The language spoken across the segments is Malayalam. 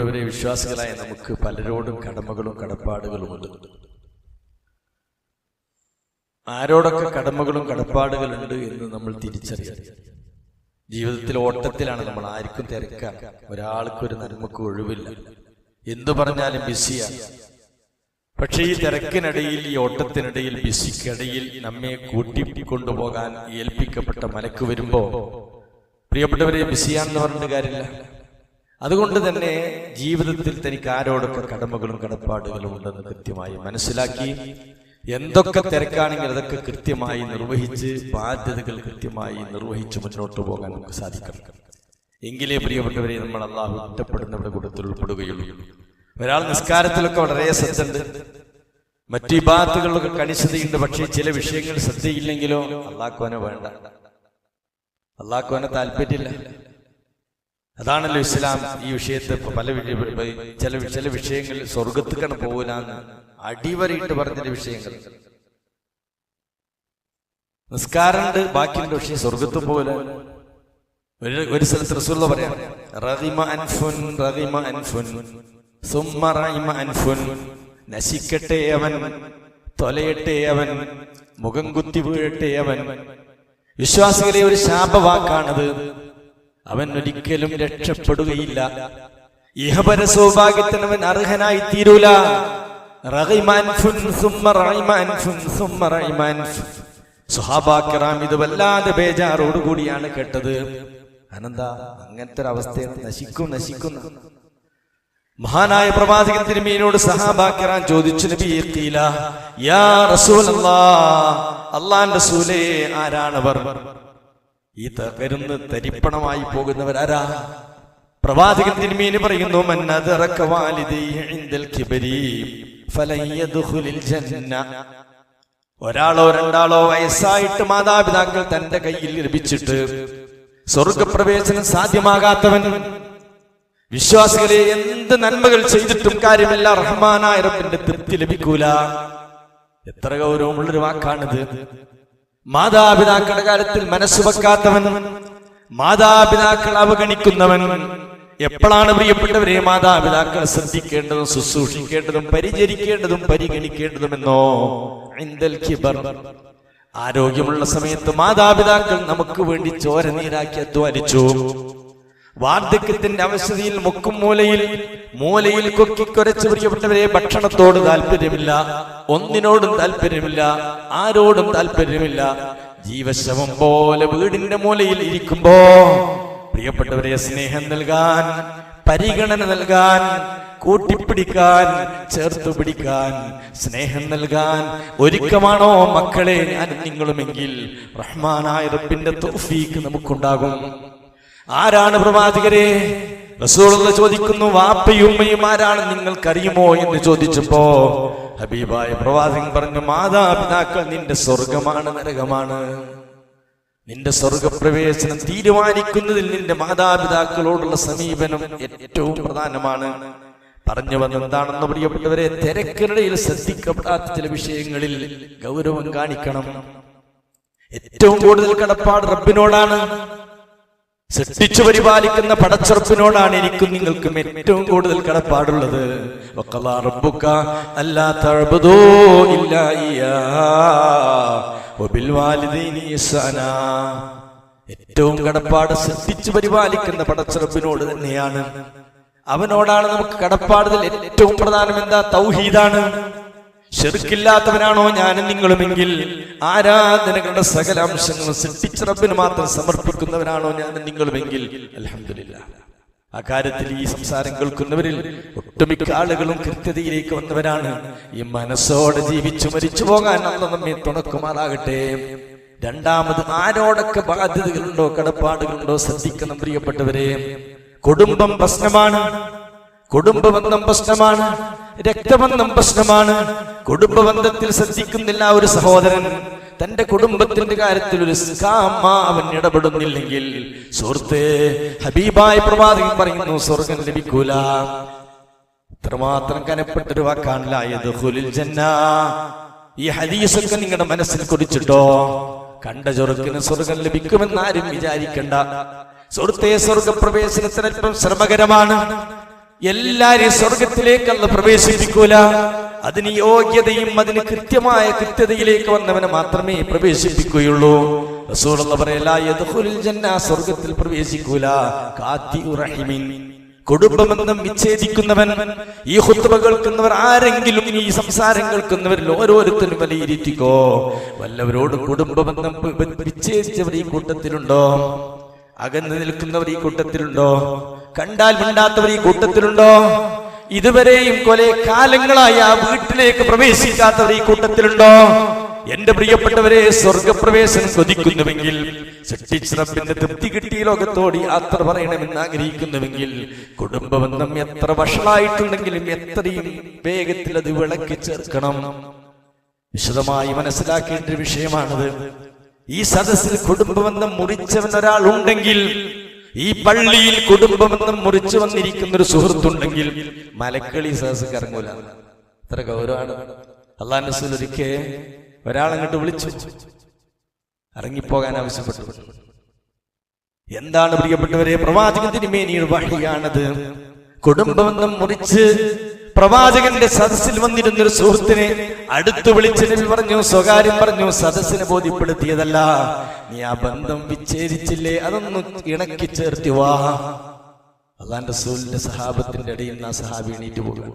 പ്രിയപ്പെട്ടവരെ വിശ്വാസികളായ നമുക്ക് പലരോടും കടമകളും കടപ്പാടുകളുമുണ്ട് ആരോടൊക്കെ കടമകളും കടപ്പാടുകളുണ്ട് എന്ന് നമ്മൾ തിരിച്ചറിയാം ജീവിതത്തിൽ ഓട്ടത്തിലാണ് നമ്മൾ ആർക്കും തിരക്കാൻ ഒരാൾക്കൊരു നന്മക്ക് ഒഴിവില്ല. എന്തു പറഞ്ഞാലും ബിസിയാണ് പക്ഷേ ഈ തിരക്കിനിടയിൽ ഈ ഓട്ടത്തിനിടയിൽ ബിസിക്കിടയിൽ നമ്മെ കൂട്ടിക്കൊണ്ടുപോകാൻ ഏൽപ്പിക്കപ്പെട്ട മലക്ക് വരുമ്പോ പ്രിയപ്പെട്ടവരെ ബിസിയാണെന്ന് പറഞ്ഞിട്ട് കാര്യമില്ല. അതുകൊണ്ട് തന്നെ ജീവിതത്തിൽ തനിക്ക് ആരോടൊക്കെ കടമകളും കടപ്പാടുകളും ഉണ്ടെന്ന് കൃത്യമായി മനസ്സിലാക്കി എന്തൊക്കെ തിരക്കാണെങ്കിൽ അതൊക്കെ കൃത്യമായി നിർവഹിച്ച് ബാധ്യതകൾ കൃത്യമായി നിർവഹിച്ച് മുന്നോട്ട് പോകാൻ നമുക്ക് സാധിക്കണം എങ്കിലേ പ്രിയപ്പെട്ടവരെ നമ്മൾ അള്ളാഹു ഇഷ്ടപ്പെടുന്നവരുടെ കൂട്ടത്തിൽ ഉൾപ്പെടുകയുള്ളൂ. ഒരാൾ നിസ്കാരത്തിലൊക്കെ വളരെ ശ്രദ്ധയുണ്ട്. മറ്റു വിഭാഗത്തുകളിലൊക്കെ കണിശതയുണ്ട്. പക്ഷേ ചില വിഷയങ്ങൾ ശ്രദ്ധയില്ലെങ്കിലോ അള്ളാഹ്ക്കുവനെ വേണ്ട. അള്ളാഹ്ക്കുവനെ താല്പര്യമില്ല. അതാണല്ലോ ഇസ്ലാം ഈ വിഷയത്തെ പല ചില ചില വിഷയങ്ങളിൽ സ്വർഗത്തിക്കാണ് പോകൂലെന്ന് അടിവരയിട്ട് പറഞ്ഞ വിഷയങ്ങൾ. നിസ്കാരമുണ്ട് ബാക്കിയുണ്ട് പക്ഷേ സ്വർഗത്ത് പോലെ ഒരു ഒരു സ്ഥലത്ത് റസൂള്ള പറയാം റതിമ അൻഫുൻ റതിമ അൻഫുൻ സുമ്മ അൻഫുൻ നശിക്കട്ടെ അവൻ തൊലയട്ടെ അവൻ മുഖം കുത്തി വീഴട്ടെ അവൻ. വിശ്വാസികളെ ഒരു ശാപവാക്കാണത്. അവൻ ഒരിക്കലും രക്ഷപ്പെടുകയില്ല. ഇഹപര സൗഭാഗ്യത്തിന് അവൻ അർഹനായി തീരൂല. സുഹാബാക്കിറാം ഇത് വല്ലാതെ ബേജാറോടുകൂടിയാണ് കേട്ടത്. അനന്താ അങ്ങനത്തെ ഒരു നശിക്കും നശിക്കും. നശിക്കുന്നു മഹാനായ പ്രവാചകൻ തിരുമീനോട് സഹാബാക്കിറാൻ ചോദിച്ചു നബി യാ റസൂലല്ലാ അള്ളാൻ റസൂലേ ആരാണവർ? ഈ തകരുന്ന് തരിപ്പണമായി പോകുന്നവരാരാ പ്രവാചകൻ തിരുമീന് പറയുന്നു ഒരാളോ രണ്ടാളോ വയസ്സായിട്ട് മാതാപിതാക്കൾ തന്റെ കയ്യിൽ ലഭിച്ചിട്ട് സ്വർഗപ്രവേശനം സാധ്യമാകാത്തവൻ വിശ്വാസികളെ എന്ത് നന്മകൾ ചെയ്തിട്ടും കാര്യമില്ല റഹ്മാനായ റബ്ബിന്റെ തൃപ്തി ലഭിക്കൂല. എത്ര ഗൗരവമുള്ളൊരു വാക്കാണിത്. മാതാപിതാക്കളുടെ കാര്യത്തിൽ മനസ്സ് വെക്കാത്തവൻ മാതാപിതാക്കൾ അവഗണിക്കുന്നവൻ. എപ്പോഴാണ് പ്രിയപ്പെട്ടവരെ മാതാപിതാക്കളെ ശ്രദ്ധിക്കേണ്ടതും ശുശ്രൂഷിക്കേണ്ടതും പരിചരിക്കേണ്ടതും പരിഗണിക്കേണ്ടതുമെന്നോ? ഇന്ദൽ ആരോഗ്യമുള്ള സമയത്ത് മാതാപിതാക്കൾ നമുക്ക് വേണ്ടി ചോര നീരാക്കി അധ്വാനിച്ചു. വാർദ്ധക്യത്തിന്റെ അവസ്ഥയിൽ മുക്കും മൂലയിൽ മൂലയിൽ കൊക്കിക്കൊരച്ച് പ്രിയപ്പെട്ടവരെ ഭക്ഷണത്തോട് താല്പര്യമില്ല ഒന്നിനോടും താല്പര്യമില്ല ആരോടും താല്പര്യമില്ല ജീവശവം പോലെ വീടിന്റെ മൂലയിൽ ഇരിക്കുമ്പോ പ്രിയപ്പെട്ടവരെ സ്നേഹം നൽകാൻ പരിഗണന നൽകാൻ കൂട്ടിപ്പിടിക്കാൻ ചേർത്തു പിടിക്കാൻ സ്നേഹം നൽകാൻ ഒരുക്കമാണോ മക്കളെ? ഞാൻ നിങ്ങളുമെങ്കിൽ റഹ്മാനായ റബ്ബിന്റെ തൗഫീക്ക് നമുക്കുണ്ടാകും. ആരാണ് പ്രവാചകരെ? റസൂലുള്ള ചോദിക്കുന്നു വാപ്പയും ഉമ്മയും ആരാണ്? നിങ്ങൾക്കറിയുമോ എന്ന് ചോദിച്ചപ്പോ ഹബീബായ പ്രവാചകൻ പറഞ്ഞു മാതാപിതാക്കൾ നിന്റെ സ്വർഗമാണ് നരകമാണ്. നിന്റെ സ്വർഗപ്രവേശനം തീരുമാനിക്കുന്നതിൽ നിന്റെ മാതാപിതാക്കളോടുള്ള സമീപനം ഏറ്റവും പ്രധാനമാണ്. പറഞ്ഞു വന്നെന്താണെന്ന് പ്രിയപ്പെട്ടവരെ തിരക്കിനിടയിൽ ശ്രദ്ധിക്കപ്പെടാത്ത ചില വിഷയങ്ങളിൽ ഗൗരവം കാണിക്കണം. ഏറ്റവും കൂടുതൽ കടപ്പാട് റബ്ബിനോടാണ്. സൃഷ്ടിച്ചു പരിപാലിക്കുന്ന പടച്ചെറുപ്പിനോടാണ് എനിക്കും നിങ്ങൾക്കും ഏറ്റവും കൂടുതൽ കടപ്പാടുള്ളത്. ഏറ്റവും കടപ്പാട് സൃഷ്ടിച്ചു പരിപാലിക്കുന്ന പടച്ചെറുപ്പിനോട് തന്നെയാണ്. അവനോടാണ് നമുക്ക് കടപ്പാടുതൽ ഏറ്റവും പ്രധാനം എന്താ തൗഹീദാണ്. ഷെറുക്കില്ലാത്തവനാണോ ഞാനും നിങ്ങളുമെങ്കിൽ ആരാധനകളുടെ സകല അംശങ്ങളും സൃഷ്ടിച്ച റബ്ബിന് മാത്രം സമർപ്പിക്കുന്നവനാണോ ഞാനും നിങ്ങളുമെങ്കിൽ? അലഹമില്ല ആ കാര്യത്തിൽ ഈ സംസാരം കേൾക്കുന്നവരിൽ ഒട്ടുമിക്ക ആളുകളും കൃത്യതയിലേക്ക് വന്നവരാണ്. ഈ മനസ്സോടെ ജീവിച്ചു മരിച്ചു പോകാൻ അന്ന് നമ്മെ തുണക്കുമാറാകട്ടെ. രണ്ടാമത് ആരോടൊക്കെ ബാധ്യതകളുണ്ടോ കടപ്പാടുകളുണ്ടോ ശ്രദ്ധിക്കണം പ്രിയപ്പെട്ടവരെ. കുടുംബം പ്രശ്നമാണ്. കുടുംബബന്ധം പ്രശ്നമാണ് രക്തബന്ധം പ്രശ്നമാണ്. കുടുംബബന്ധത്തിൽ ശ്രദ്ധിക്കുന്നില്ല ഒരു സഹോദരൻ. തന്റെ കുടുംബത്തിന്റെ കാര്യത്തിൽ ഒരു അവൻ ഇടപെടുന്നില്ലെങ്കിൽ സുഹൃത്ത് ഹബീബായ പ്രവാചകൻ പറയുന്നു സ്വർഗം ലഭിക്കൂല. ഇത്രമാത്രം കനപ്പെട്ടൊരു വാക്കാണല്ലായത് ഹുലിൽ ജന്ന. ഈ ഹദീസൊക്കെ നിങ്ങളുടെ മനസ്സിൽ കുറിച്ചിട്ടോ? കണ്ട ചൊറുക്കിന് സ്വർഗം ലഭിക്കുമെന്നാരും വിചാരിക്കണ്ട. സുഹൃത്തെ അല്പം ശ്രമകരമാണ്. എല്ലാരെയും സ്വർഗത്തിലേക്ക് അന്ന് പ്രവേശിപ്പിക്കൂല. അതിന് യോഗ്യതയും അതിന് കൃത്യമായ കൃത്യതയിലേക്ക് വന്നവനെ മാത്രമേ പ്രവേശിപ്പിക്കുകയുള്ളൂ. റസൂലുള്ള പറയല യദ്ഖുലുൽ ജന്ന സ്വർഗത്തിൽ പ്രവേശിക്കൂല. കാത്തി റഹിമിൻ. കുടുംബബന്ധം വിച്ഛേദിക്കുന്നവൻ ഈ ഹുത്തുബ കേൾക്കുന്നവർ ആരെങ്കിലും ഈ സംസാരം കേൾക്കുന്നവരിൽ ഓരോരുത്തരും വിലയിരുത്തിക്കോ. വല്ലവരോട് കുടുംബബന്ധം വി- വിച്ഛേദിച്ചവർ ഈ കൂട്ടത്തിലുണ്ടോ? അകന്നു നിൽക്കുന്നവർ ഈ കൂട്ടത്തിലുണ്ടോ? കണ്ടാൽ മിണ്ടാത്തവർ ഈ കൂട്ടത്തിലുണ്ടോ? ഇതുവരെയും കൊലേ കാലങ്ങളായി ആ വീട്ടിലേക്ക് പ്രവേശിക്കാത്തവർ ഈ കൂട്ടത്തിലുണ്ടോ? എന്റെ പ്രിയപ്പെട്ടവരെ സ്വർഗപ്രവേശനം കൊതിക്കുന്നുവെങ്കിൽ സൃഷ്ടിച്ചിറപ്പിന്റെ തൃപ്തി കിട്ടിയ ലോകത്തോട് യാത്ര പറയണമെന്ന് ആഗ്രഹിക്കുന്നുവെങ്കിൽ കുടുംബബന്ധം എത്ര വഷളായിട്ടുണ്ടെങ്കിലും എത്രയും വേഗത്തിൽ അത് വിളക്കി ചേർക്കണം. വിശദമായി മനസ്സിലാക്കേണ്ട ഒരു വിഷയമാണത്. ഈ സദസ്സിൽ കുടുംബബന്ധം മുറിച്ചവൻ ഒരാൾ ഉണ്ടെങ്കിൽ ഈ പള്ളിയിൽ കുടുംബബന്ധം മുറിച്ചു വന്നിരിക്കുന്ന ഒരു സുഹൃത്തുണ്ടെങ്കിൽ മലക്കളി സഹസ് കറങ്ങൂല. അത്ര ഗൗരവാണ് അള്ളാഹ് നസൂൽ ഒരിക്കെ ഒരാളങ്ങോട്ട് വിളിച്ചു. ഇറങ്ങിപ്പോകാൻ ആവശ്യപ്പെട്ടു. എന്താണ് പ്രിയപ്പെട്ടവരെ പ്രവാചകത്തിന് മേനിയുടെ വഴിയാണത്. കുടുംബബന്ധം മുറിച്ച് പ്രവാചകന്റെ സദസ്സിൽ വന്നിരുന്ന ഒരു സുഹൃത്തിനെ അടുത്തു വിളിച്ച് നബി പറഞ്ഞു സ്വകാര്യം പറഞ്ഞു സദസ്സിനെ ബോധ്യപ്പെടുത്തിയതല്ല. നീ ആ ബന്ധം വിച്ഛേദിച്ചില്ലേ? അതൊന്ന് ഇണക്കി ചേർത്തി വാ. അള്ളാന്റെ റസൂലിന്റെ സഹാബത്തിന്റെ ഇടയിൽ നിന്ന് ആ സഹാബി എണീറ്റ് പോകും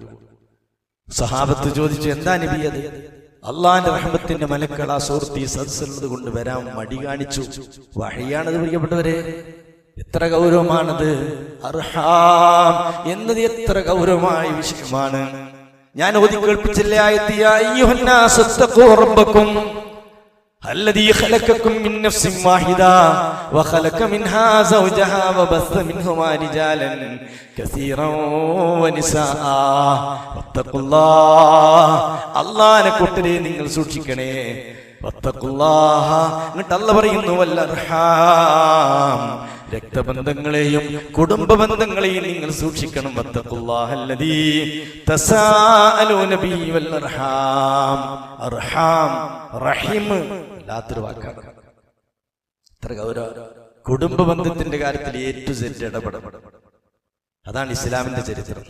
സഹാബത്ത് ചോദിച്ചു എന്താ നബി അള്ളാന്റെ റഹ്മത്തിന്റെ മലക്കൾ ആ സുഹൃത്ത് ഈ സദസ്സുള്ളത് കൊണ്ട് വരാൻ മടി കാണിച്ചു. വഴിയാണത് പ്രിയപ്പെട്ടവരെ. എത്ര ഗൗരവമാണത് അർഹാം എന്നത് എത്ര ഗൗരവമായ വിഷയമാണ് ഞാൻ ഓതി കേൾപ്പിച്ചില്ലേ ആയത്തിയ അയ്യുഹന്നാസ് ഇത്തഖൂ റബ്ബക്കും الذي خلقكم من نفس واحدة وخلق منها زوجها وبث منهما رجالا كثيرا ونساء واتقوا الله അള്ളാനെ കൂട്ടരെ നിങ്ങൾ സൂക്ഷിക്കണേ വത്തഖുല്ലാഹ. എന്നിട്ട് അല്ല പറയുന്നു വല്ലർഹാം രക്തബന്ധങ്ങളെയും കുടുംബ ബന്ധങ്ങളെയും നിങ്ങൾ സൂക്ഷിക്കണം. വാക്കാണ്. ഇത്ര കുടുംബ ബന്ധത്തിന്റെ കാര്യത്തിൽ ഏറ്റവും സെറ്റ് ഇടപെടണം. അതാണ് ഇസ്ലാമിന്റെ ചരിത്രം.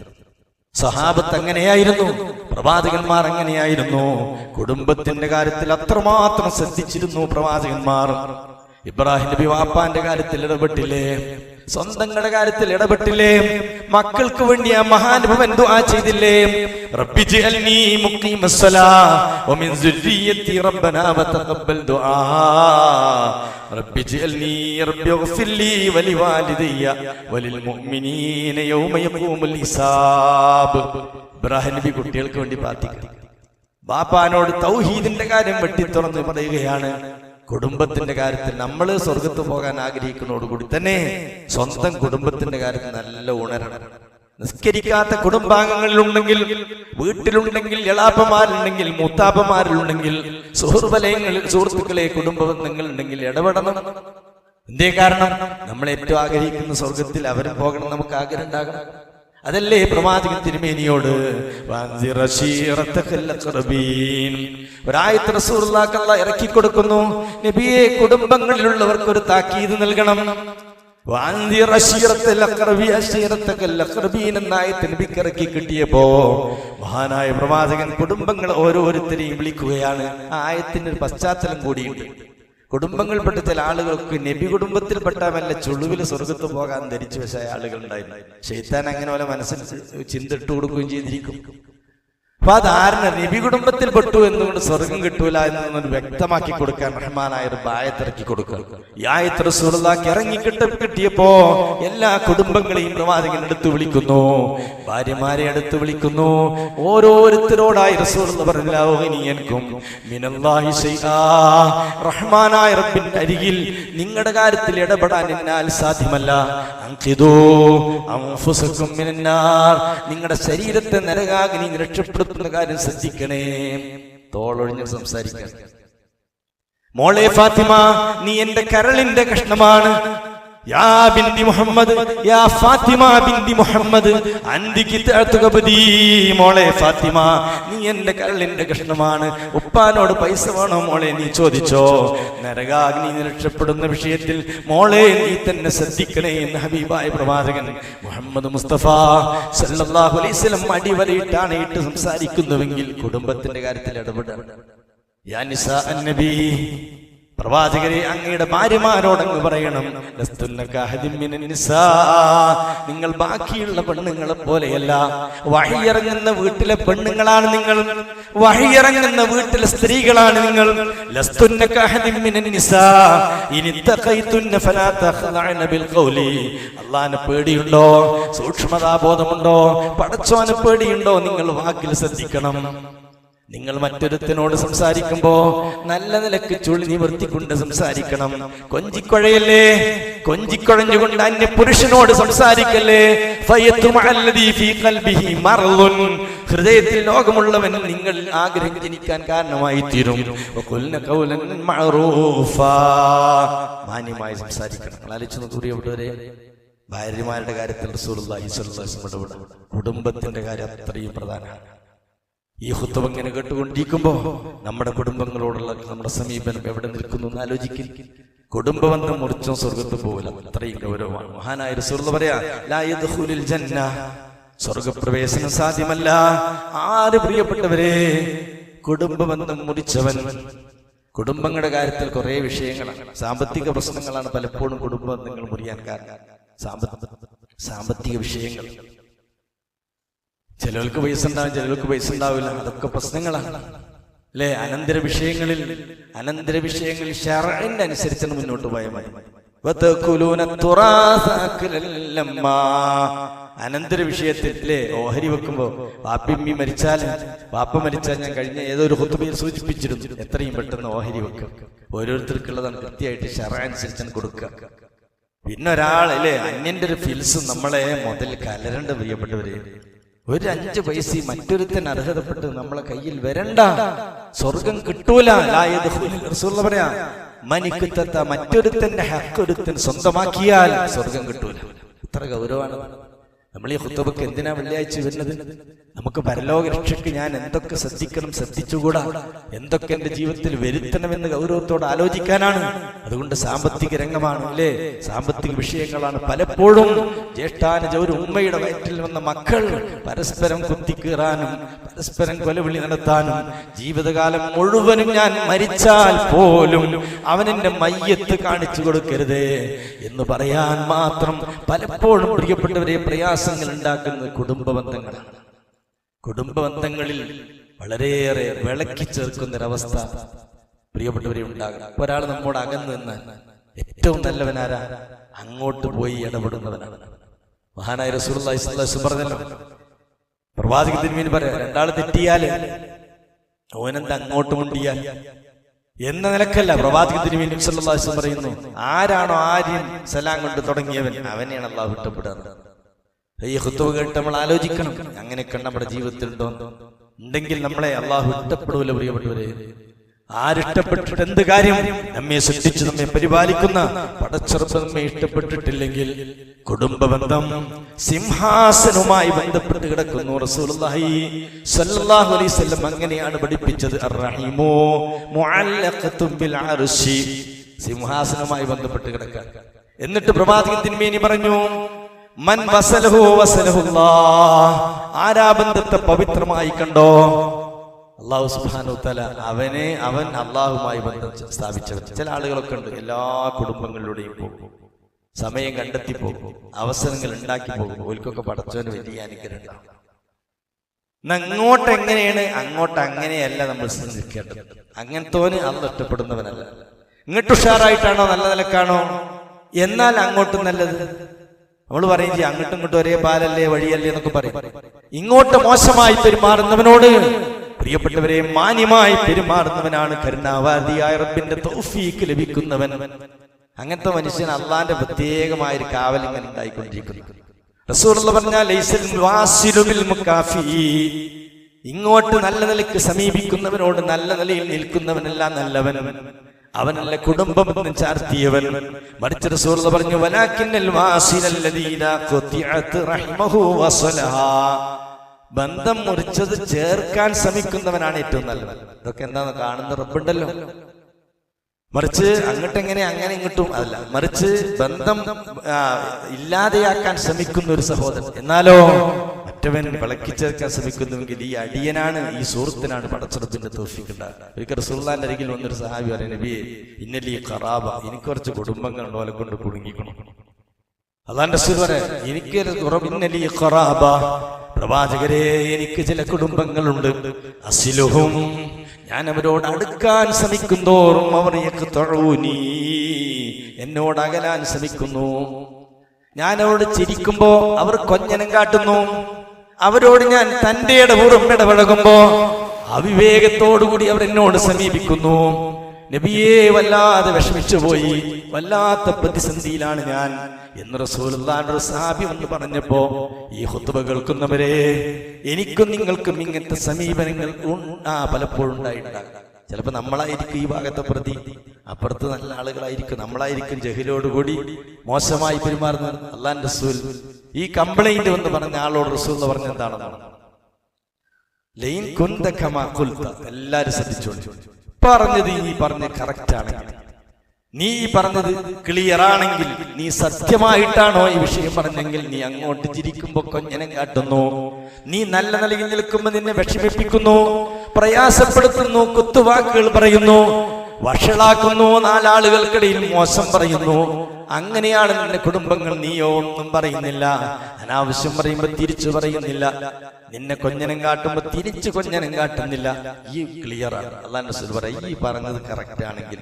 സഹാബത്ത് അങ്ങനെയായിരുന്നു പ്രവാചകന്മാർ അങ്ങനെയായിരുന്നു കുടുംബത്തിന്റെ കാര്യത്തിൽ അത്രമാത്രം ശ്രദ്ധിച്ചിരുന്നു പ്രവാചകന്മാർ. ഇബ്രാഹിം നബി വാപ്പാന്റെ കാര്യത്തിൽ ഇടപെട്ടില്ലേ? സ്വന്തങ്ങളുടെ കാര്യത്തിൽ ഇടപെട്ടില്ലേ? മക്കൾക്ക് വേണ്ടി ആ മഹാനുഭവൻ ദുആ ചെയ്തില്ലേ? റബ്ബി ജഅൽനി മുഖീമസ്സലാ വമിൻ സുർരിയത്തി റബ്ബനാ വതഖബ്ബൽ ദുആ. റബ്ബി ജഅൽനി റബ്ബി ഇഗ്ഫിർ ലി വലിവാലിദയ്യ വലിൽ മുഅ്മിനീന യൗമ യഖൂമുൽ ഹിസാബ്. ഇബ്രാഹിം നബി കുട്ടികൾക്ക് വേണ്ടി പ്രാർത്ഥിക്കുന്നു ബാപ്പാനോട് തൗഹീദിന്റെ കാര്യം വെട്ടി തുറന്ന് പറയുകയാണ്. കുടുംബത്തിന്റെ കാര്യത്തിൽ നമ്മൾ സ്വർഗത്ത് പോകാൻ ആഗ്രഹിക്കുന്നതോടുകൂടി തന്നെ സ്വന്തം കുടുംബത്തിന്റെ കാര്യത്തിൽ നല്ല ഉണരണം. നിസ്കരിക്കാത്ത കുടുംബാംഗങ്ങളിലുണ്ടെങ്കിൽ വീട്ടിലുണ്ടെങ്കിൽ എളാപ്പമാരുണ്ടെങ്കിൽ മൂത്താപ്പമാരിലുണ്ടെങ്കിൽ സുഹൃവലയങ്ങളിൽ സുഹൃത്തുക്കളെ കുടുംബ ബന്ധങ്ങൾ ഉണ്ടെങ്കിൽ ഇടപെടണം. എന്തേ കാരണം? നമ്മൾ ഏറ്റവും ആഗ്രഹിക്കുന്ന സ്വർഗത്തിൽ അവരും പോകണം നമുക്ക് ആഗ്രഹം ഉണ്ടാകണം. അതല്ലേ പ്രവാചകൻ തിരുമേനിയോട്. ഒരായത്ത് റസൂലുള്ളാഹ്ക്കല്ല ഇറക്കി കൊടുക്കുന്നു നബിയെ കുടുംബങ്ങളിലുള്ളവർക്ക് ഒരു താക്കീത് നൽകണം. വാൻസിറ ശീറത്തൽ അഖ്റബി എന്ന ആയത്ത് നബിക്ക് ഇറക്കി കിട്ടിയപ്പോ മഹാനായ പ്രവാചകൻ കുടുംബങ്ങൾ ഓരോരുത്തരെയും വിളിക്കുകയാണ്. ആ ആയത്തിന് ഒരു പശ്ചാത്തലം കൂടിയുണ്ട്. കുടുംബങ്ങളിൽപ്പെട്ട ചില ആളുകൾക്ക് നബി കുടുംബത്തിൽപ്പെട്ട വല്ല ചുളുവിൽ സ്വർഗത്ത് പോകാൻ ധരിച്ചു വെച്ച ആളുകൾ ഉണ്ടായിരുന്നു ഷെയ്ത്താൻ അങ്ങനെ പോലെ മനസ്സിൽ ചിന്തിട്ട് കൊടുക്കുകയും ചെയ്തിരിക്കും. അപ്പൊ അതാരണ നബി കുടുംബത്തിൽ പെട്ടു എന്നുകൊണ്ട് സ്വർഗം കിട്ടൂല എന്നൊന്ന് വ്യക്തമാക്കി കൊടുക്കാൻ റഹ്മാനായ ഒരു ബായത്തിറക്കി കൊടുക്കുക. യാത്ര റസൂലുള്ളാഹിക്ക് ഇറങ്ങി കിട്ട കിട്ടിയപ്പോ എല്ലാ കുടുംബങ്ങളെയും പ്രവാചകൻ എടുത്തു വിളിക്കുന്നു. ഭാര്യമാരെ എടുത്തു വിളിക്കുന്നു. ഓരോരുത്തരോടായി മിനല്ലാഹി ശൈആ. റഹ്മാനായ റബ്ബിന്റെ അരികിൽ നിങ്ങളുടെ കാര്യത്തിൽ ഇടപെടാൻ എന്നാൽ സാധ്യമല്ല. നിങ്ങളുടെ ശരീരത്തെ നരകാഗ്നി രക്ഷപ്പെടുത്തുന്ന കാര്യം ശ്രദ്ധിക്കണേ. തോളൊഴിഞ്ഞ് സംസാരിക്കാം. മോളെ ഫാത്തിമ നീ എന്റെ കരളിന്റെ കഷ്ണമാണ്. യാ ബിന്തി മുഹമ്മദ് യാ ഫാത്തിമ ബിന്തി മുഹമ്മദ്. അന്തി കിതാത്തുകബദി മോളെ ഫാത്തിമ നീ എന്റെ കള്ളിന്റെ കഷ്ണമാണ്. ഉപ്പാനോട് പൈസ വേണോ മോളെ നീ ചോദിച്ചോ. നരകാഗ്നി രക്ഷപ്പെടുന്ന വിഷയത്തിൽ മോളെ നീ തന്നെ ശ്രദ്ധിക്കണേ എന്ന് ഹബീബായ പ്രവാചകൻ മുഹമ്മദ് മുസ്തഫ സല്ലല്ലാഹു അലൈഹി വസല്ലം അടിവരയിട്ടാണ് ഇട്ട് സംസാരിക്കുന്നുവെങ്കിൽ കുടുംബത്തിന്റെ കാര്യത്തിൽ ഇടപെടാൻ പ്രവാചകരെ അങ്ങയുടെ ഭാര്യമാരോടങ്ങ് പറയണം. നിങ്ങൾ ബാക്കിയുള്ള പെണ്ണുങ്ങളെ പോലെയല്ല. വഴിയിറങ്ങുന്ന വീട്ടിലെ പെണ്ണുങ്ങളാണ് നിങ്ങൾ. വഴിയിറങ്ങുന്ന വീട്ടിലെ സ്ത്രീകളാണ് നിങ്ങൾ. അള്ളാനെ പേടിയുണ്ടോ? സൂക്ഷ്മതാബോധമുണ്ടോ? പടച്ചോനെ പേടിയുണ്ടോ? നിങ്ങൾ വാക്കിൽ ശ്രദ്ധിക്കണം. നിങ്ങൾ മറ്റൊരുത്തിനോട് സംസാരിക്കുമ്പോ നല്ല നിലയ്ക്ക് ചുളി നിവർത്തിക്കൊണ്ട് സംസാരിക്കണം. കൊഞ്ചിക്കൊഴയല്ലേ? കൊഞ്ചിക്കൊഴഞ്ഞുകൊണ്ട് അന്യ പുരുഷനോട് സംസാരിക്കല്ലേ. ഹൃദയത്തിൽ ലോകമുള്ളവൻ നിങ്ങൾ ആഗ്രഹം ജനിക്കാൻ കാരണമായി തീരും. മാന്യമായി സംസാരിക്കണം. ആലോചിച്ച് നോക്കൂ ഭാര്യമാരുടെ കാര്യത്തിൽ. കുടുംബത്തിന്റെ കാര്യം അത്രയും പ്രധാനമാണ്. ഈ ഹുത്തം ഇങ്ങനെ കേട്ടുകൊണ്ടിരിക്കുമ്പോ നമ്മുടെ കുടുംബങ്ങളോടുള്ള നമ്മുടെ സമീപനം എവിടെ നിൽക്കുന്നു എന്ന് ആലോചിക്കും. കുടുംബബന്ധം മുറിച്ചും സ്വർഗത്ത് പോകില്ല അത്രയും ഗൗരവമാണ്. മഹാനായ സുഹൃത്ത് പറയാ സ്വർഗപ്രവേശനം സാധ്യമല്ല. ആര് പ്രിയപ്പെട്ടവരെ? കുടുംബബന്ധം മുറിച്ചവൻ. കുടുംബങ്ങളുടെ കാര്യത്തിൽ കുറെ വിഷയങ്ങളാണ്. സാമ്പത്തിക പ്രശ്നങ്ങളാണ് പലപ്പോഴും കുടുംബബന്ധങ്ങൾ മുറിയാൻ കാരണം. സാമ്പത്തിക വിഷയങ്ങൾ. ചിലർക്ക് പൈസ ഉണ്ടാവും ചിലർക്ക് പൈസ ഉണ്ടാവില്ല അതൊക്കെ പ്രശ്നങ്ങളാണ്. അല്ലെ? അനന്തര വിഷയങ്ങളിൽ അനന്തര വിഷയങ്ങളിൽ ഷറന്റെ അനുസരിച്ചാണ് മുന്നോട്ട് തുറാസ അനന്തര വിഷയത്തിൽ അല്ലേ? ഓഹരി വെക്കുമ്പോ വാപ്പിമ്മി മരിച്ചാൽ വാപ്പ മരിച്ചാൽ ഞാൻ കഴിഞ്ഞ ഒരു ഹുത്തുബയിൽ സൂചിപ്പിച്ചിരുന്നു എത്രയും പെട്ടെന്ന് ഓഹരി വെക്കും ഓരോരുത്തർക്കുള്ളതാണ് കൃത്യമായിട്ട് ഷറ അനുസരിച്ചാണ് കൊടുക്കുക. പിന്നെ ഒരാൾ അന്യന്റെ ഒരു ഫിൽസ് നമ്മളെ മുതൽ കലരണ്ട് പ്രിയപ്പെട്ടവരെ ഒരു അഞ്ച് പൈസ മറ്റൊരുത്തൻ അർഹതപ്പെട്ട് നമ്മളെ കയ്യിൽ വരണ്ട. സ്വർഗം കിട്ടൂല. പറയാ മനിക്കുത്തത്ത മറ്റൊരുത്തന്റെ ഹക്കൊരുത്തൻ സ്വന്തമാക്കിയാൽ സ്വർഗം കിട്ടൂല. ഇത്ര ഗൗരവമാണ് നമ്മൾ ഈ ഹുത്തബക്ക് എന്തിനാ വെള്ളിയാഴ്ച വരുന്നത്? നമുക്ക് പരലോക രക്ഷയ്ക്ക് ഞാൻ എന്തൊക്കെ ശ്രദ്ധിക്കണം ശ്രദ്ധിച്ചുകൂടാ? എന്തൊക്കെ എന്റെ ജീവിതത്തിൽ വരുത്തണമെന്ന് ഗൗരവത്തോട് ആലോചിക്കാനാണ്? അതുകൊണ്ട് സാമ്പത്തിക രംഗമാണ് അല്ലേ സാമ്പത്തിക വിഷയങ്ങളാണ് പലപ്പോഴും ജ്യേഷ്ഠാനുജ ഒരു ഉമ്മയുടെ വയറ്റിൽ വന്ന മക്കൾ പരസ്പരം കുത്തിക്കീറാനും പരസ്പരം കൊലവിളി നടത്താനും ജീവിതകാലം മുഴുവനും ഞാൻ മരിച്ചാൽ പോലും അവനെന്റെ മയ്യത്ത് കാണിച്ചു കൊടുക്കരുതേ എന്ന് പറയാൻ മാത്രം പലപ്പോഴും പ്രിയപ്പെട്ടവരെ പ്രയാസങ്ങൾ ഉണ്ടാക്കുന്ന കുടുംബ ബന്ധങ്ങളാണ് കുടുംബ ബന്ധങ്ങളിൽ വളരെയേറെ വിളക്കി ചേർക്കുന്ന ഒരവസ്ഥ പ്രിയപ്പെട്ടവരെ ഉണ്ടാകണം. ഒരാൾ നമ്മോട് അകന്നു നിന്ന് ഏറ്റവും നല്ലവനാരാ? അങ്ങോട്ട് പോയി ഇടപെടുന്നവനാണ്. മഹാനായ വസല്ലം പറഞ്ഞല്ലോ പ്രവാചക തിരുമേനി പറയാം രണ്ടാൾ തെറ്റിയാൽ? ഓനന്ത അങ്ങോട്ട് മുണ്ടിയാൽ എന്ന നിലക്കല്ല പ്രവാചക തിരുമേനി വസല്ലം പറയുന്നു ആരാണോ ആര്യം സലാം കൊണ്ട് തുടങ്ങിയവൻ അവനെയാണ് അള്ളാഹു ഇഷ്ടപ്പെടുന്നത് ഈ ഹുത്തുവ കേട്ട് നമ്മൾ ആലോചിക്കണം അങ്ങനെയൊക്കെ നമ്മുടെ ജീവിതത്തിൽ ഉണ്ടോ ഉണ്ടെങ്കിൽ നമ്മളെ അള്ളാഹു ഇഷ്ടപ്പെടൂല പ്രിയപ്പെട്ടവരെ. ആരിഷ്ടപ്പെട്ടിട്ട് എന്ത് കാര്യം? നമ്മെ സൃഷ്ടിച്ച് നമ്മെ പരിപാലിക്കുന്ന പടച്ചെറുപ്പ് നമ്മെ ഇഷ്ടപ്പെട്ടിട്ടില്ലെങ്കിൽ കുടുംബ ബന്ധം സിംഹാസനവുമായി ബന്ധപ്പെട്ട് കിടക്കുന്നു. റസൂലുള്ളാഹി അലൈഹി വസല്ലം അങ്ങനെയാണ് പഠിപ്പിച്ചത്. സിംഹാസനുമായി ബിൽ അർശി ബന്ധപ്പെട്ട് കിടക്കാൻ. എന്നിട്ട് പ്രവാചകൻ പറഞ്ഞു മൻ വസലഹു വസലഹുല്ലാ ആരാ ബന്ധത്തെ പവിത്രമായി കണ്ടോ? അള്ളാഹു സുബ്ഹാനഹു തആല അവനെ അവൻ അള്ളാഹുമായി ബന്ധം സ്ഥാപിച്ചവൻ. ചില ആളുകളൊക്കെ ഉണ്ട് എല്ലാ കുടുംബങ്ങളിലൂടെയും പോകും. സമയം കണ്ടെത്തി പോകും അവസരങ്ങൾ ഉണ്ടാക്കി പോകും ഓൽക്കൊക്കെ പടച്ചവന് വലിയ അനുഗ്രഹം അങ്ങോട്ട് എങ്ങനെയാണ് അങ്ങോട്ട് അങ്ങനെയല്ല നമ്മൾ ശ്രദ്ധിക്കേണ്ടത്. അങ്ങനത്തോന് അന്ന് ഇഷ്ടപ്പെടുന്നവനല്ല ഇങ്ങോട്ട് ഉഷാറായിട്ടാണോ നല്ല നിലക്കാണോ? എന്നാൽ അങ്ങോട്ട് നല്ലത്. നമ്മൾ പറയും ചെയ്യും അങ്ങോട്ടും ഇങ്ങോട്ടും ഒരേ പാലല്ലേ വഴിയല്ലേ എന്നൊക്കെ പറയും. ഇങ്ങോട്ട് മോശമായി പെരുമാറുന്നവനോട് പ്രിയപ്പെട്ടവരെ മാന്യമായി പെരുമാറുന്നവനാണ് കരുണാവാദിയായ റബ്ബിന്റെ തൗഫീക്ക് ലഭിക്കുന്നവൻ. അങ്ങനത്തെ മനുഷ്യൻ അള്ളാന്റെ പ്രത്യേകമായ ഒരു കാവൽ ഇങ്ങനെ ഉണ്ടായിക്കൊണ്ടിരിക്കുന്നു. ഇങ്ങോട്ട് നല്ല നിലയ്ക്ക് സമീപിക്കുന്നവനോട് നല്ല നിലയിൽ നിൽക്കുന്നവനല്ല നല്ലവൻ. അവനല്ല കുടുംബം ചാർത്തിയവൻ. മറിച്ച് റസൂൽ പറഞ്ഞു വലാക്കിന്നൽ വസലഹാ ബന്ധം മുറിച്ചത് ചേർക്കാൻ ശ്രമിക്കുന്നവനാണ് ഏറ്റവും നല്ലത്. ഇതൊക്കെ എന്താന്ന് കാണുന്ന റബ്ബുണ്ടല്ലോ. മറിച്ച് അങ്ങോട്ടെങ്ങനെ അങ്ങനെ ഇങ്ങോട്ടും അല്ല. മറിച്ച് ബന്ധം ഇല്ലാതെയാക്കാൻ ശ്രമിക്കുന്ന ഒരു സഹോദരൻ. എന്നാലോ മറ്റവൻ വിളക്കി ചേർക്കാൻ ശ്രമിക്കുന്നുവെങ്കിൽ ഈ അടിയനാണ് ഈ സുഹൃത്തിനാണ് പടച്ചിടത്തിന്റെ തോഫിക്കുണ്ടാകുക ഒരിക്കൽ റസൂള്ളാന്റെ അരികിൽ വന്നൊരു സഹാബി പറയും നബിയെ ഇന്നലെ ഈ ഖറാബ എനിക്ക് കുറച്ച് കുടുംബങ്ങളുണ്ട് ഓലെ കൊണ്ട് കുടുങ്ങിക്കണം. അള്ളാന്റെ റസൂൽ എനിക്ക് ഇന്നലെ ഈ ഖറാബ പ്രവാചകരെ എനിക്ക് ചില കുടുംബങ്ങളുണ്ട്. അസിലുഹും ഞാൻ അവരോട് അടുക്കാൻ ശ്രമിക്കുന്തോറും അവർ യഖ്തഊനി. എന്നോട് അകലാൻ ശ്രമിക്കുന്നു. ഞാൻ അവരോട് ചിരിക്കുമ്പോ അവർ കൊഞ്ഞനം കാട്ടുന്നു. അവരോട് ഞാൻ തന്റെ ഇടപൂർവം ഇടപഴകുമ്പോ അവിവേകത്തോടുകൂടി അവർ എന്നോട് സമീപിക്കുന്നു. നബിയെ വല്ലാതെ വിഷമിച്ചു പോയി. വല്ലാത്ത പ്രതിസന്ധിയിലാണ് ഞാൻ. എന്ന് റസൂലുള്ളാഹിന്റെ ഒരു സാബി എന്ന് പറഞ്ഞപ്പോ ഈ ഹുത്തുബ കേൾക്കുന്നവരെ എനിക്കും നിങ്ങൾക്കും ഇങ്ങനത്തെ സമീപനങ്ങൾ ഉണ്ടാ പലപ്പോഴും ഉണ്ടായിട്ടുണ്ടാകും ചിലപ്പോ നമ്മളായിരിക്കും ഈ ഭാഗത്തെ പ്രതി. അപ്പുറത്ത് നല്ല ആളുകളായിരിക്കും നമ്മളായിരിക്കും ജഹിലോടുകൂടി മോശമായി പെരുമാറുന്ന അള്ളാൻ റസൂൽ ഈ കംപ്ലൈന്റ് എന്ന് പറഞ്ഞ ആളോട് റസൂൽ എന്ന് പറഞ്ഞ എന്താണെന്നാണ് ലൈൻ എല്ലാരും ശ്രദ്ധിച്ചോളൂ. പറഞ്ഞത് നീ പറഞ്ഞ കറക്റ്റാണ് നീ ഈ പറഞ്ഞത് ക്ലിയർ ആണെങ്കിൽ നീ സത്യമായിട്ടാണോ ഈ വിഷയം പറഞ്ഞെങ്കിൽ നീ അങ്ങോട്ട് ചിരിക്കുമ്പോ കൊഞ്ഞനെ കാട്ടുന്നു. നീ നല്ല നിലയിൽ നിൽക്കുമ്പോ നിന്നെ വിഷമിപ്പിക്കുന്നു. പ്രയാസപ്പെടുത്തുന്നു കുത്തുവാക്കുകൾ പറയുന്നു. വഷളാക്കുന്നു നാലാളുകൾക്കിടയിൽ മോശം പറയുന്നു. അങ്ങനെയാണ് നിന്റെ കുടുംബങ്ങൾ നീയോ ഒന്നും പറയുന്നില്ല. അനാവശ്യം പറയുമ്പോ തിരിച്ചു പറയുന്നില്ല. നിന്നെ കൊഞ്ഞനം കാട്ടുമ്പോ തിരിച്ചു കൊഞ്ഞനം കാട്ടുന്നില്ല. ഈ ക്ലിയർ ആണ്. അള്ളാഹു പറയും ഈ പറഞ്ഞത് കറക്റ്റ് ആണെങ്കിൽ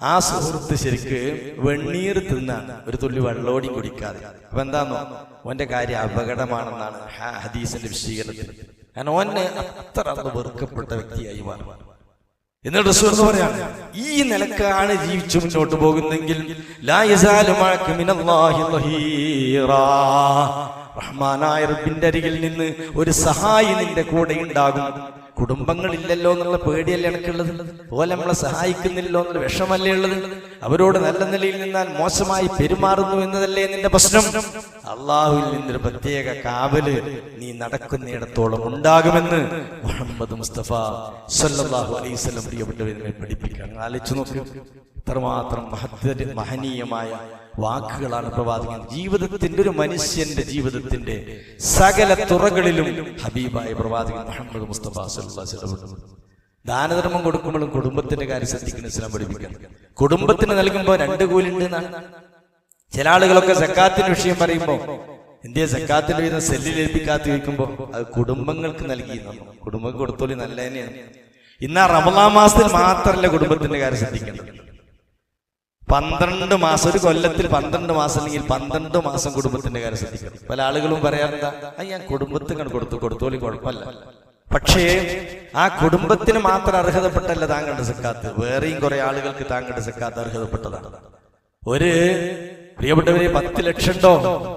ആ സുഹൃത്ത് ശരിക്ക് വെണ്ണീർ തിന്നാണ് ഒരു തുള്ളി വെള്ളോടി കുടിക്കാതെ. അപ്പൊ എന്താന്നോ? ഓന്റെ കാര്യം അപകടമാണെന്നാണ് ഹദീസിന്റെ വിശദീകരണത്തിൽ. കാരണം ഓന് അത്ര അത് വെറുക്കപ്പെട്ട വ്യക്തിയായി മാറും. എന്നിട്ട് റസൂൽ എന്ന് പറയാം ഈ നിലക്കാണ് ജീവിച്ചു മുന്നോട്ട് പോകുന്നെങ്കിൽ. റഹ്മാനായ റബ്ബിന്റെ അരികിൽ നിന്ന് ഒരു സഹായി നിന്റെ കൂടെ ഉണ്ടാകും കുടുംബങ്ങളില്ലല്ലോ എന്നുള്ള പേടിയല്ലേ എനിക്കുള്ളത്? പോലെ നമ്മളെ സഹായിക്കുന്നില്ലല്ലോ എന്നുള്ള വിഷമല്ലേ ഉള്ളത്? അവരോട് നല്ല നിലയിൽ നിന്നാൽ മോശമായി പെരുമാറുന്നു എന്നതല്ലേ നിന്റെ പ്രശ്നം? അള്ളാഹുവിൽ നിന്നൊരു പ്രത്യേക കാവൽ നീ നടക്കുന്നിടത്തോളം ഉണ്ടാകുമെന്ന് മുഹമ്മദ് മുസ്തഫ സല്ലല്ലാഹു അലൈഹി വസല്ലം പ്രിയപ്പെട്ടവരെ പഠിപ്പിക്കാൻ ആലോചിച്ചു നോക്കൂ. ഇത്രമാത്രം മഹനീയമായ വാക്കുകളാണ് പ്രവാചകൻ. ജീവിതത്തിന്റെ ഒരു മനുഷ്യന്റെ ജീവിതത്തിന്റെ സകല തുറകളിലും ഹബീബായ പ്രവാചകൻ മുഹമ്മദ് മുസ്തഫ വസല്ലം ദാനധർമ്മം കൊടുക്കുമ്പോഴും കുടുംബത്തിന്റെ കാര്യം ശ്രദ്ധിക്കുന്ന ഇസ്ലാം പഠിപ്പിക്കണം. കുടുംബത്തിന് നൽകുമ്പോൾ രണ്ട് കൂലുണ്ട് എന്നാണ് ചില ആളുകളൊക്കെ സക്കാത്തിന്റെ വിഷയം പറയുമ്പോൾ ഇന്ത്യ സക്കാത്തിന്റെ വിധം സെല്ലിൽ ഏൽപ്പിക്കാത്ത വയ്ക്കുമ്പോൾ അത് കുടുംബങ്ങൾക്ക് നൽകി. കുടുംബം കൊടുത്തോളി നല്ല തന്നെയാണ് ഇന്ന് റമദാ മാസത്തിൽ മാത്രമല്ല കുടുംബത്തിന്റെ കാര്യം ശ്രദ്ധിക്കേണ്ടത്. പന്ത്രണ്ട് മാസം ഒരു കൊല്ലത്തിൽ പന്ത്രണ്ട് മാസം അല്ലെങ്കിൽ പന്ത്രണ്ട് മാസം കുടുംബത്തിന്റെ കാര്യം ശ്രദ്ധിക്കണം. പല ആളുകളും പറയാറുണ്ട് "ആ, ഞാൻ കുടുംബത്തിന് കണ്ട് കൊടുത്തു കൊടുത്തോളി കുഴപ്പമില്ല. പക്ഷേ ആ കുടുംബത്തിന് മാത്രം അർഹതപ്പെട്ടല്ല താങ്കളുടെ സക്കാത്ത്. വേറെയും കുറെ ആളുകൾക്ക് താങ്കളുടെ സക്കാത്ത് അർഹതപ്പെട്ടതാണ്. ഒരു പ്രിയപ്പെട്ടവരെ പത്ത് ലക്ഷണ്ടോ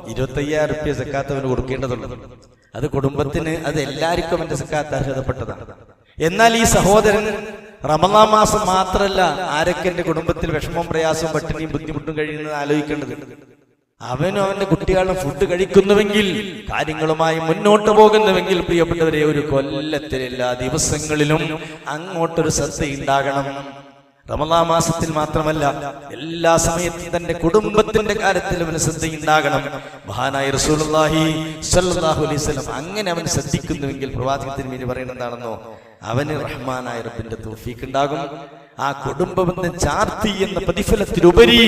ഇരുപത്തി അയ്യായിരം റുപ്യ സക്കാത്ത് അവന് കൊടുക്കേണ്ടതുള്ളൂ അത് കുടുംബത്തിന് അത് എല്ലാവർക്കും എന്റെ സക്കാത്ത് അർഹതപ്പെട്ടതാണ്. എന്നാൽ ഈ സഹോദരൻ റമദാൻ മാസം മാത്രമല്ല ആരൊക്കെ എന്റെ കുടുംബത്തിൽ വിഷമം പ്രയാസവും പട്ടിണിയും ബുദ്ധിമുട്ടും കഴിയുന്നത് ആലോചിക്കേണ്ടത്? അവനും അവന്റെ കുട്ടികളും ഫുഡ് കഴിക്കുന്നുവെങ്കിൽ കാര്യങ്ങളുമായി മുന്നോട്ട് പോകുന്നുവെങ്കിൽ പ്രിയപ്പെട്ടവരെ ഒരു കൊല്ലത്തിലെ എല്ലാ ദിവസങ്ങളിലും അങ്ങോട്ടൊരു ശ്രദ്ധ ഉണ്ടാകണം റമദാ മാസത്തിൽ മാത്രമല്ല എല്ലാ സമയത്തും തന്റെ കുടുംബത്തിന്റെ കാര്യത്തിൽ അവന് ശ്രദ്ധയുണ്ടാകണം. മഹാനായ റസൂലുള്ളാഹി സ്വല്ലല്ലാഹു അലൈഹി വസല്ലം അങ്ങനെ അവൻ ശ്രദ്ധിക്കുന്നുവെങ്കിൽ പ്രവാചകത്തിന് വേണ്ടി പറയുന്നത് എന്താണെന്നോ? അവന് റഹ്മാനായ റബ്ബിന്റെ തൗഫീഖ് ഉണ്ടാകും ആ കുടുംബബന്ധം ചാർത്തി എന്ന പ്രതിഫലത്തിലുപരി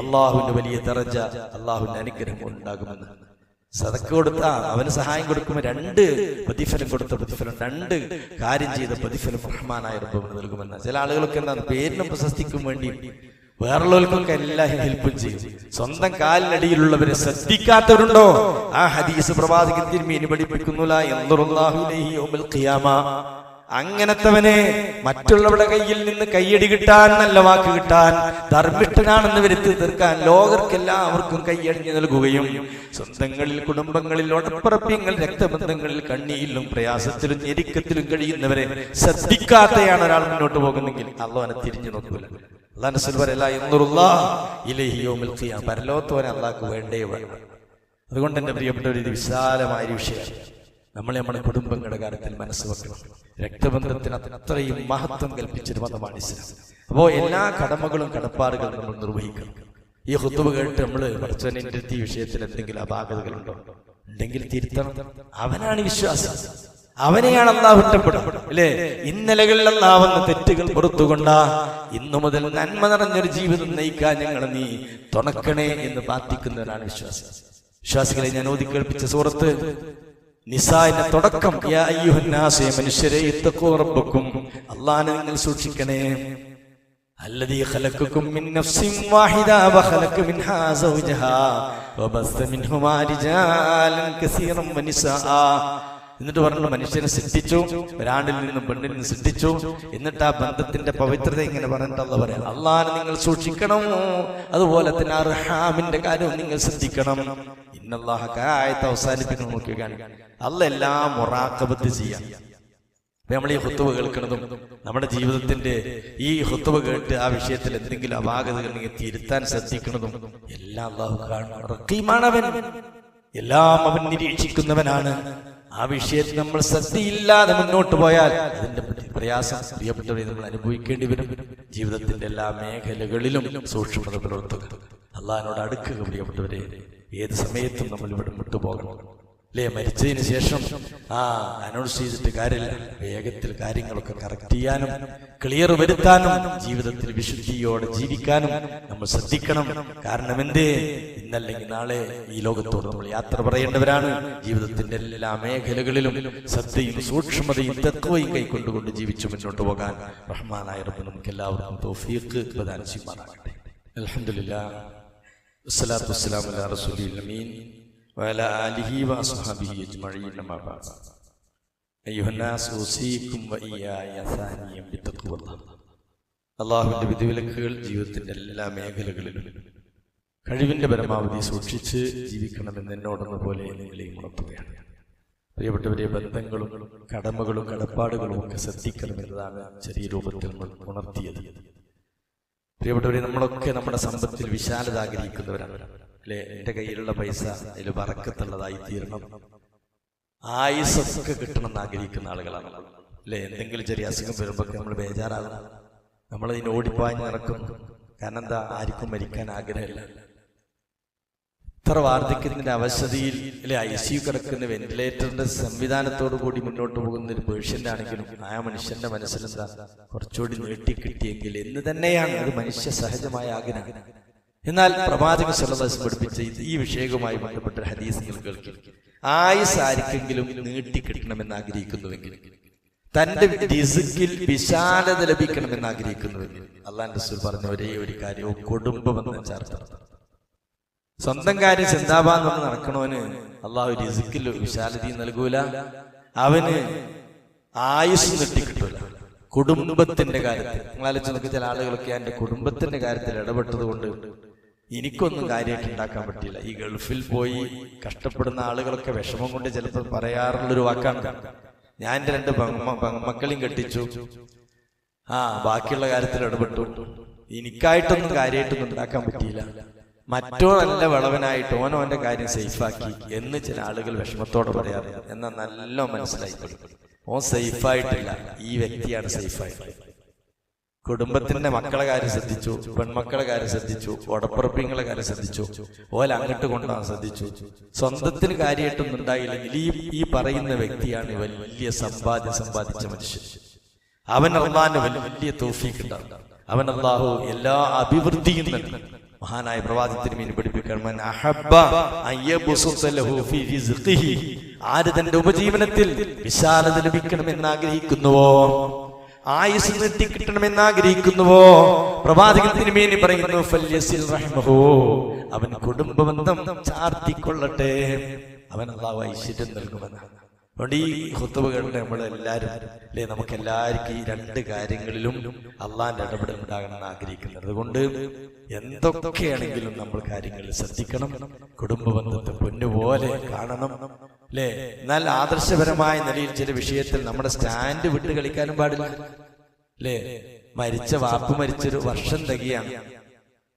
അള്ളാഹുവിന്റെ വലിയ തെറജ അള്ളാഹുവിന്റെ അനുഗ്രഹം ഉണ്ടാകുമെന്ന്. സതക്ക് കൊടുത്ത അവന് സഹായം കൊടുക്കുമ്പോൾ രണ്ട് പ്രതിഫലം കൊടുത്ത പ്രതിഫലം രണ്ട് കാര്യം ചെയ്ത പ്രതിഫലം റഹ്മാനായ റബ്ബിന് നൽകുമെന്ന്. ചില ആളുകളൊക്കെ എന്താണ് പേരിനും പ്രശസ്തിക്കും വേണ്ടി വേറുള്ളവർക്കൊക്കെ എല്ലാം ഹെൽപ്പും ചെയ്യും. സ്വന്തം കാലിനടിയിലുള്ളവരെ ശ്രദ്ധിക്കാത്തവരുണ്ടോ? ആ ഹദീസ് പ്രവാചകൻ തിരുമീന് പഠിപ്പിക്കുന്നില്ല അങ്ങനത്തവനെ മറ്റുള്ളവരുടെ കയ്യിൽ നിന്ന് കയ്യടി കിട്ടാൻ നല്ല വാക്ക് കിട്ടാൻ ധർമ്മിഷ്ഠനാണെന്ന് വരുത്തി തീർക്കാൻ ലോകർക്കെല്ലാവർക്കും കയ്യടിഞ്ഞു നൽകുകയും സ്വന്തങ്ങളിൽ കുടുംബങ്ങളിൽ ഉടപ്പറപ്പിങ്ങൾ രക്തബന്ധങ്ങളിൽ കണ്ണിയിലും പ്രയാസത്തിലും ഞെരുക്കത്തിലും കഴിയുന്നവരെ ശ്രദ്ധിക്കാത്തയാണ് ഒരാൾ മുന്നോട്ട് പോകുന്നെങ്കിൽ അള്ളവനെ തിരിഞ്ഞു നോക്കൂല. അള്ളാഹ് അള്ളാക്ക് വേണ്ടേ വേണം. അതുകൊണ്ട് എന്റെ പ്രിയപ്പെട്ട ഒരു വിശാലമായ വിഷയമാണ് നമ്മൾ നമ്മുടെ കുടുംബങ്ങളുടെ കാര്യത്തിൽ മനസ്സ് വെക്കണം. രക്തബന്ധത്തിന് അത്രയും മഹത്വം കൽപ്പിച്ചൊരു മതമാണ് ഇസ്ലാം. അപ്പോൾ എല്ലാ കടമകളും കടപ്പാടുകളും നമ്മൾ നിർവഹിക്കണം. ഈ ഹുത്തുബ് കേട്ട് നമ്മൾ പഠിച്ചവന്റെ ഈ വിഷയത്തിൽ എന്തെങ്കിലും അപാകതകളുണ്ടോ ഉണ്ടെങ്കിൽ തിരുത്തണം. അവനാണ് വിശ്വാസം. അവനെയാണ് അള്ളാഹ് ഇഷ്ടപ്പെടും അല്ലേ? ഇന്നലകളിൽ അള്ളാവുന്ന തെറ്റുകൾ പുറത്തുകൊണ്ട ഇന്നു മുതൽ നന്മ നിറഞ്ഞൊരു ജീവിതം നയിക്കാൻ ഞങ്ങൾ നീ തുണക്കണേ എന്ന് പ്രാർത്ഥിക്കുന്നവരാണ് വിശ്വാസം. വിശ്വാസികളെ ഞാൻ ഓതി കേൾപ്പിച്ച സൂറത്ത് നിസാന്റെ തുടക്കം യാ അയ്യുഹന്നാസേ മനുഷ്യരെ ഇത്തഖൂ റബ്ബക്കും അള്ളാഹനെ നിങ്ങൾ സൂക്ഷിക്കണേ الذي خلقكم من نفس واحدة وخلق منها زوجها وبث منهما رجالا كثيرا ونساء എന്നിട്ട് പറഞ്ഞു മനുഷ്യനെ സൃഷ്ടിച്ചു ഒരാണിൽ നിന്നും പെണ്ണിൽ നിന്ന് സൃഷ്ടിച്ചു എന്നിട്ട് ആ ബന്ധത്തിന്റെ പവിത്രത ഇങ്ങനെ പറഞ്ഞിട്ട് അല്ല പറയാം അള്ളാഹാനെ നിങ്ങൾ സൂക്ഷിക്കണം അതുപോലെ തന്നെ അർഹാമിന്റെ കാര്യവും നിങ്ങൾ ശ്രദ്ധിക്കണം ഇന്നല്ലാഹ ആയത്ത് അവസാനിപ്പിക്കണം നോക്കിയാണ് അല്ല എല്ലാം മുറാക്കബത്ത് ചെയ്യാം. നമ്മൾ ഈ ഹുത്തുവ കേൾക്കുന്നതും നമ്മുടെ ജീവിതത്തിന്റെ ഈ ഹുത്തുവ കേട്ട് ആ വിഷയത്തിൽ എന്തെങ്കിലും അപാകതകൾ തിരുത്താൻ ശ്രദ്ധിക്കുന്നതും എല്ലാം അള്ളാഹു അവൻ എല്ലാം അവൻ നിരീക്ഷിക്കുന്നവനാണ്. ആ വിഷയത്തിൽ നമ്മൾ ശ്രദ്ധയില്ലാതെ മുന്നോട്ട് പോയാൽ അതിന്റെ പ്രയാസം പ്രിയപ്പെട്ടവരെ നമ്മൾ അനുഭവിക്കേണ്ടി വരും. ജീവിതത്തിന്റെ എല്ലാ മേഖലകളിലും സൂക്ഷ്മത പുലർത്തുക. അള്ളാഹിനോട് അടുക്കുക പ്രിയപ്പെട്ടവരെ. ഏത് സമയത്തും നമ്മൾ ഇവിടെ വിട്ടുപോകണം. അല്ലേ? മരിച്ചതിന് ശേഷം ആ അനൗൺസ് ചെയ്തിട്ട് കാര്യമില്ല. വേഗത്തിൽ കാര്യങ്ങളൊക്കെ കറക്റ്റ് ചെയ്യാനും ക്ലിയർ വരുത്താനും ജീവിതത്തിൽ വിശുദ്ധിയോടെ ജീവിക്കാനും നമ്മൾ ശ്രദ്ധിക്കണം. കാരണം എന്തേ ഇന്നല്ലെങ്കിൽ നാളെ ഈ ലോകത്തോട് നമ്മൾ യാത്ര പറയേണ്ടവരാണ്. ജീവിതത്തിന്റെ എല്ലാ മേഖലകളിലും ശ്രദ്ധയും സൂക്ഷ്മതയും തത്വയും കൈക്കൊണ്ടുകൊണ്ട് ജീവിച്ചു മുന്നോട്ട് പോകാൻ റഹ്മാനായ നമുക്ക് എല്ലാവർക്കും ചെയ്യുമാറാകട്ടെ. അൽഹംദുലില്ലാ വസ്സലാത്തു വസ്സലാം അലാ റസൂലിൽ അള്ളാഹുവിന്റെ വിധിവിലക്കുകൾ ജീവിതത്തിന്റെ എല്ലാ മേഖലകളിലും കഴിവിന്റെ പരമാവധി സൂക്ഷിച്ച് ജീവിക്കണമെന്ന് എന്നോടെന്ന പോലെ നിങ്ങളെയും ഉണർത്തുകയാണ്. പ്രിയപ്പെട്ടവരെ ബന്ധങ്ങളും കടമകളും കടപ്പാടുകളും ഒക്കെ ശ്രദ്ധിക്കണമെന്നതാണ് ചെറിയ രൂപത്തിൽ ഉണർത്തിയത്. പ്രിയപ്പെട്ടവരെ നമ്മളൊക്കെ നമ്മുടെ സമ്പത്തിൽ വിശാലത ആഗ്രഹിക്കുന്നവരാണ് അല്ലെ? എന്റെ കയ്യിലുള്ള പൈസ അതിൽ വറക്കത്തുള്ളതായി തീരണം. ആയുസൊക്കെ കിട്ടണം എന്ന് ആഗ്രഹിക്കുന്ന ആളുകളാണ് നമ്മൾ. അല്ലെ? എന്തെങ്കിലും ചെറിയ അസുഖം വരുമ്പോൾ നമ്മൾ ബേജാറാകണം നമ്മൾ ഇതിന് ഓടിപ്പാഞ്ഞ് നടക്കും കാരണം എന്താ? ആർക്കും മരിക്കാൻ ആഗ്രഹമില്ല. ഇത്ര വാർദ്ധക്യത്തിന്റെ അവശതയിൽ അല്ലെ ഐ സി യു കിടക്കുന്ന വെന്റിലേറ്ററിന്റെ സംവിധാനത്തോടു കൂടി മുന്നോട്ട് പോകുന്ന ഒരു പേഷ്യന്റ് ആണെങ്കിലും ആ മനുഷ്യന്റെ മനസ്സിലെന്താ? കുറച്ചുകൂടി നീട്ടിക്കിട്ടിയെങ്കിൽ എന്ന് തന്നെയാണ് ഒരു മനുഷ്യ സഹജമായ ആഗ്രഹം. എന്നാൽ പ്രവാചക സല്ലല്ലാഹു പഠിപ്പിച്ച ഈ വിഷയവുമായി ബന്ധപ്പെട്ട ഹദീസ് കേൾക്കും ആയുസ് ആർക്കെങ്കിലും നീട്ടിക്കിട്ടണമെന്ന് ആഗ്രഹിക്കുന്നുവെങ്കിൽ തന്റെ ഡിസുക്കിൽ വിശാലത ലഭിക്കണമെന്ന് ആഗ്രഹിക്കുന്നുവെങ്കിൽ അള്ളാൻ റസൂൽ പറഞ്ഞ ഒരേ ഒരു കാര്യവും കുടുംബമെന്ന് ചേർത്ത് സ്വന്തം കാര്യം ചിന്താഭാന്ന് നടക്കണവന് അള്ളാഹു രസിക്കില്ല വിശാലതയും നൽകൂല. അവന് ആയുസ് നീട്ടിക്കിട്ടൂല കുടുംബത്തിന്റെ കാര്യത്തിൽ. നിങ്ങളാലോചിച്ച് നോക്കി ചില ആളുകളൊക്കെ എന്റെ കുടുംബത്തിന്റെ കാര്യത്തിൽ ഇടപെട്ടത് കൊണ്ട് എനിക്കൊന്നും കാര്യമായിട്ട് ഉണ്ടാക്കാൻ പറ്റില്ല ഈ ഗൾഫിൽ പോയി കഷ്ടപ്പെടുന്ന ആളുകളൊക്കെ വിഷമം കൊണ്ട് ചിലപ്പോൾ പറയാറുള്ളൊരു വാക്കാണ്. ഞാൻ എന്റെ രണ്ട് മക്കളെയും കെട്ടിച്ചു. ആ ബാക്കിയുള്ള കാര്യത്തിൽ ഇടപെട്ടു. എനിക്കായിട്ടൊന്നും കാര്യമായിട്ടൊന്നും ഉണ്ടാക്കാൻ പറ്റിയില്ല. മറ്റോ നല്ല വിളവനായിട്ട് ഓനോന്റെ കാര്യം സേഫാക്കി എന്ന് ചില ആളുകൾ വിഷമത്തോടെ പറയാറുണ്ട് എന്നാൽ നല്ല മനസ്സിലായി ഓൻ സേഫായിട്ടില്ല. ഈ വ്യക്തിയാണ് സേഫായിട്ട്. കുടുംബത്തിന്റെ മക്കളെ കാര്യം ശ്രദ്ധിച്ചു പെൺമക്കളെ കാര്യം ശ്രദ്ധിച്ചു ഉടപ്പുറപ്പിങ്ങളെ കാര്യം ശ്രദ്ധിച്ചു ഓല അങ്ങോട്ട് കൊണ്ടുപോകാൻ ശ്രദ്ധിച്ചു. സ്വന്തത്തിന് കാര്യമായിട്ടൊന്നും ഉണ്ടായില്ലെങ്കിൽ ഈ ഈ പറയുന്ന വ്യക്തിയാണ് വലിയ സമ്പാദ്യം സമ്പാദിച്ച മനുഷ്യൻ. അവൻ അള്ളാന് വലിയ തോഫീക്ക് ഉണ്ടാവും. അവൻ അള്ളാഹു എല്ലാ അഭിവൃദ്ധിയും നൽകും. മഹാനായ പ്രവാചകത്തിന് മീൻ പഠിപ്പിക്കാൻ അഹബ്ബ അൻ യബ്സുത്ത ലഹു ഫീ ആര് തന്റെ ഉപജീവനത്തിൽ വിശാലത ലഭിക്കണമെന്ന് ആഗ്രഹിക്കുന്നുവോ? ആയുസ് നീട്ടിക്കിട്ടണമെന്ന് ആഗ്രഹിക്കുന്നുവോ? പ്രവാചകൻ തിരുമേനി പറയുന്നു റഹ്മഹു. അവൻ കുടുംബബന്ധം ചാർത്തിക്കൊള്ളട്ടെ. അവൻ അള്ളാഹു ഐശ്വര്യം നൽകുമെന്നാണ് അതുകൊണ്ട് ഈ ഹുത്തുബകളുടെ നമ്മൾ എല്ലാവരും അല്ലെ? നമുക്ക് എല്ലാവർക്കും ഈ രണ്ട് കാര്യങ്ങളിലും അള്ളാന്റെ ഇടപെടൽ ഉണ്ടാകണമെന്ന് ആഗ്രഹിക്കുന്നത്. അതുകൊണ്ട് എന്തൊക്കെയാണെങ്കിലും നമ്മൾ കാര്യങ്ങളിൽ ശ്രദ്ധിക്കണം. കുടുംബ ബന്ധത്തെ പൊന്നുപോലെ കാണണം അല്ലെ? എന്നാൽ ആദർശപരമായ നിലയിൽ ചില വിഷയത്തിൽ നമ്മുടെ സ്റ്റാൻഡ് വിട്ട് കളിക്കാനും പാടില്ല അല്ലേ? മരിച്ച വാപ്പ് മരിച്ചൊരു വർഷം തികയാണ്.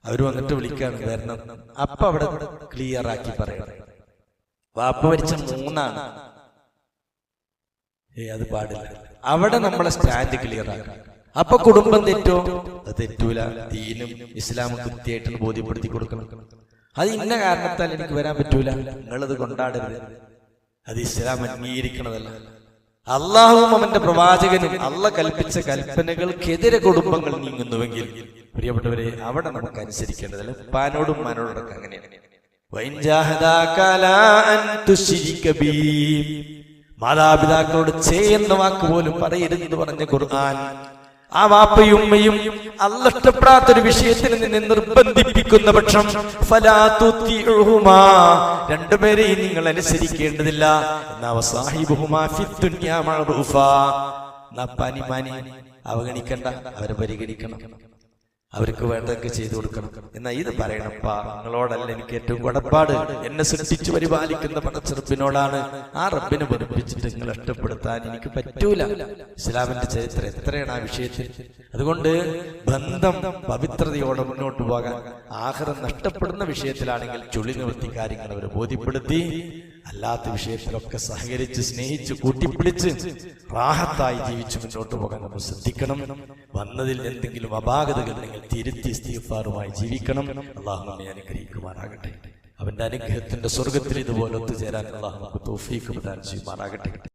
അവർ വന്നിട്ട് വിളിക്കാണ് വരണം. അപ്പൊ അവിടെ ക്ലിയർ ആക്കി പറയണം. വാപ്പ് മരിച്ച മൂന്നാണ്. ഏ അത് പാടില്ല. അവിടെ നമ്മളെ സ്റ്റാൻഡ് ക്ലിയർ ആക്കണം അപ്പൊ കുടുംബം തെറ്റോ? അത് തെറ്റൂല. ദീനും ഇസ്ലാമും കൃത്യമായിട്ട് ബോധ്യപ്പെടുത്തി കൊടുക്കണം. അത് ഇന്ന കാരണത്താൽ എനിക്ക് വരാൻ പറ്റൂല? നിങ്ങളത് കൊണ്ടാടരുത്. അത് ഇസ്ലാം അംഗീകരിക്കണതല്ല. അള്ളാഹുവും അവന്റെ പ്രവാചകനും അള്ള കൽപ്പിച്ച കൽപ്പനകൾക്കെതിരെ കുടുംബങ്ങൾ നീങ്ങുന്നുവെങ്കിൽ പ്രിയപ്പെട്ടവരെ അവിടെ നമുക്ക് അനുസരിക്കേണ്ടതല്ല. ഉപ്പാനോടും ഉമ്മാനോടൊക്കെ അങ്ങനെയാണ്. വൈൻ ചേ. മാതാപിതാക്കളോട് ചെയ്യുന്ന വാക്ക് പോലും പറയരുതെന്ന് പറഞ്ഞ ഖുർആൻ ആ വാപ്പയും ഉമ്മയും അല്ല ഇഷ്ടപ്പെടാത്തൊരു വിഷയത്തിൽ നിന്നെ നിർബന്ധിപ്പിക്കുന്ന പക്ഷം. രണ്ടുപേരെയും നിങ്ങൾ അനുസരിക്കേണ്ടതില്ല എന്നാ. എന്നാ അവഗണിക്കണ്ട അവരെ പരിഗണിക്കണം അവർക്ക് വേണ്ടതൊക്കെ ചെയ്തു കൊടുക്കണം. എന്നാ ഇത് പറയണപ്പാ നിങ്ങളോടല്ല എനിക്ക് ഏറ്റവും കടപ്പാട്. എന്നെ സൃഷ്ടിച്ചു പരിപാലിക്കുന്ന പടച്ചെറുപ്പിനോടാണ് ആ റബ്ബിനെ പഠിപ്പിച്ചിട്ട് നിങ്ങൾ ഇഷ്ടപ്പെടുത്താൻ എനിക്ക് പറ്റൂല. ഇസ്ലാമിന്റെ ചരിത്രം എത്രയാണ് ആ വിഷയത്തിൽ? അതുകൊണ്ട് ബന്ധം പവിത്രതയോടെ മുന്നോട്ട് പോകാൻ ആഹാരം നഷ്ടപ്പെടുന്ന വിഷയത്തിലാണെങ്കിൽ ചുളി നിവർത്തി കാര്യങ്ങൾ അവർ ബോധ്യപ്പെടുത്തി. അല്ലാത്ത വിഷയത്തിലൊക്കെ സഹകരിച്ച് സ്നേഹിച്ച് കൂട്ടിപ്പിടിച്ച് റാഹത്തായി ജീവിച്ച് മുന്നോട്ട് പോകാൻ നമ്മൾ ശ്രദ്ധിക്കണം. വന്നതിൽ എന്തെങ്കിലും അപാകതകൾ നിങ്ങൾ തിരുത്തി ഇസ്തിഗ്ഫാറുമായി ജീവിക്കണം. അള്ളാഹു നമ്മെ അനുഗ്രഹിക്കുമാറാകട്ടെ. അവന്റെ അനുഗ്രഹത്തിന്റെ സ്വർഗത്തിൽ ഇതുപോലെ ഒത്തുചേരാൻ അള്ളാഹു നമുക്ക് തോഫീക്ക് പ്രദാനം ചെയ്യുമാറാകട്ടെ.